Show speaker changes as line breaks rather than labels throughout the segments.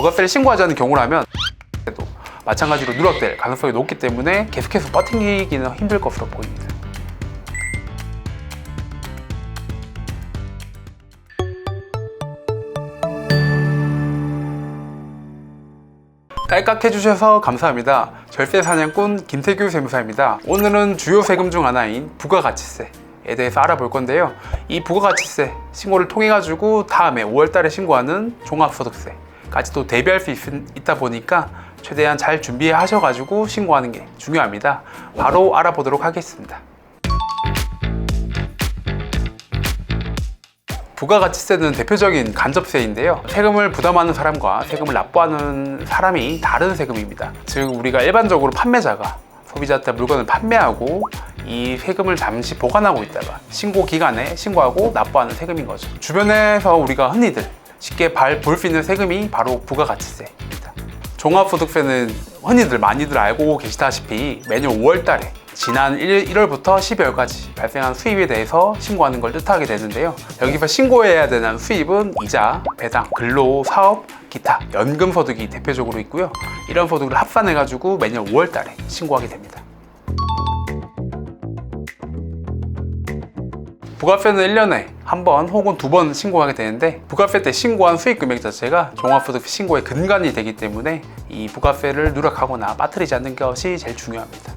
부가세를 신고하지 않는 경우라면 도 마찬가지로 누락될 가능성이 높기 때문에 계속해서 버티기는 힘들 것으로 보입니다. 딸깍해 주셔서 감사합니다. 절세 사냥꾼 김태규 세무사입니다. 오늘은 주요 세금 중 하나인 부가가치세 에 대해서 알아볼 건데요. 이 부가가치세 신고를 통해 가지고 다음에 5월달에 신고하는 종합소득세 까지도 대비할 수 있, 있다 보니까 최대한 잘 준비하셔가지고 신고하는 게 중요합니다. 바로 알아보도록 하겠습니다. 부가가치세는 대표적인 간접세인데요. 세금을 부담하는 사람과 세금을 납부하는 사람이 다른 세금입니다. 즉 우리가 일반적으로 판매자가 소비자한테 물건을 판매하고 이 세금을 잠시 보관하고 있다가 신고 기간에 신고하고 납부하는 세금인 거죠. 주변에서 우리가 흔히들 쉽게 볼 수 있는 세금이 바로 부가가치세입니다. 종합소득세는 흔히들 많이들 알고 계시다시피 매년 5월 달에 지난 1, 월부터 12월까지 발생한 수입에 대해서 신고하는 걸 뜻하게 되는데요. 여기서 신고해야 되는 수입은 이자, 배당, 근로, 사업, 기타, 연금 소득이 대표적으로 있고요. 이런 소득을 합산해가지고 매년 5월 달에 신고하게 됩니다. 부가세는 1년에 한 번 혹은 두 번 신고하게 되는데 부가세 때 신고한 수익 금액 자체가 종합소득 신고의 근간이 되기 때문에 이 부가세를 누락하거나 빠뜨리지 않는 것이 제일 중요합니다.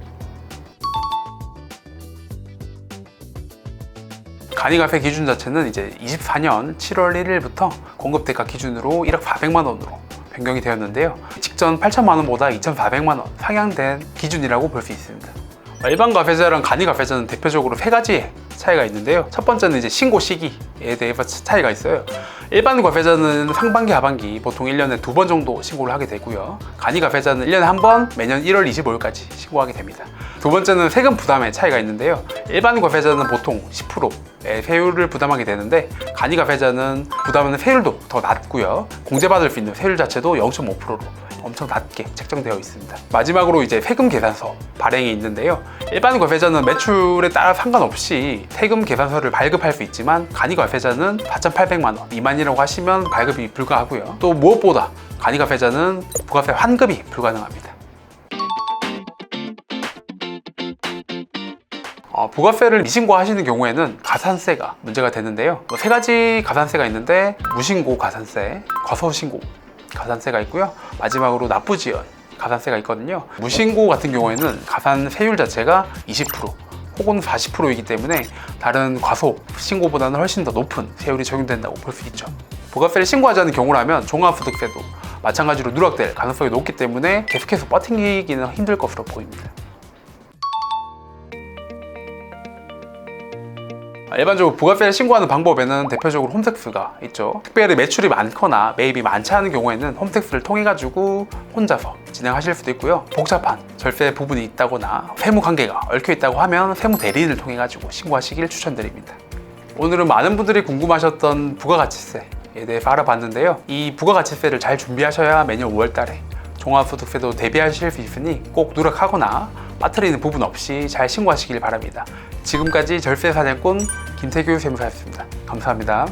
간이가세 기준 자체는 이제 24년 7월 1일부터 공급대가 기준으로 1억 400만 원으로 변경이 되었는데요. 직전 8천만 원보다 2,400만 원 상향된 기준이라고 볼 수 있습니다. 일반 가세자랑 간이 가세자는 대표적으로 세 가지의 차이가 있는데요. 첫 번째는 이제 신고 시기에 대해서 차이가 있어요. 일반 가세자는 상반기, 하반기 보통 1년에 두 번 정도 신고를 하게 되고요. 간이 가세자는 1년에 한 번 매년 1월 25일까지 신고하게 됩니다. 두 번째는 세금 부담의 차이가 있는데요. 일반 가세자는 보통 10%의 세율을 부담하게 되는데 간이 가세자는 부담하는 세율도 더 낮고요. 공제받을 수 있는 세율 자체도 0.5%로 엄청 낮게 책정되어 있습니다. 마지막으로 이제 세금 계산서 발행이 있는데요. 일반 과세자는 매출에 따라 상관없이 세금 계산서를 발급할 수 있지만 간이 과세자는 4,800만 원 미만이라고 하시면 발급이 불가하고요. 또 무엇보다 간이 과세자는 부가세 환급이 불가능합니다. 어, 부가세를 미신고 하시는 경우에는 가산세가 문제가 되는데요. 뭐세 가지 가산세가 있는데 무신고 가산세, 과소신고 가산세가 있고요. 마지막으로 납부지연 가산세가 있거든요. 무신고 같은 경우에는 가산세율 자체가 20% 혹은 40%이기 때문에 다른 과소 신고보다는 훨씬 더 높은 세율이 적용된다고 볼 수 있죠. 부가세를 신고하지 않는 경우라면 종합소득세도 마찬가지로 누락될 가능성이 높기 때문에 계속해서 버티기는 힘들 것으로 보입니다. 일반적으로 부가세를 신고하는 방법에는 대표적으로 홈택스가 있죠. 특별히 매출이 많거나 매입이 많지 않은 경우에는 홈택스를 통해 가지고 혼자서 진행하실 수도 있고요. 복잡한 절세 부분이 있다거나 세무 관계가 얽혀 있다고 하면 세무 대리인을 통해 가지고 신고하시길 추천드립니다. 오늘은 많은 분들이 궁금하셨던 부가가치세에 대해서 알아봤는데요. 이 부가가치세를 잘 준비하셔야 매년 5월달에 종합소득세도 대비하실 수 있으니 꼭 누락하거나 빠뜨리는 부분 없이 잘 신고하시길 바랍니다. 지금까지 절세 사냥꾼 김태규 세무사였습니다. 감사합니다.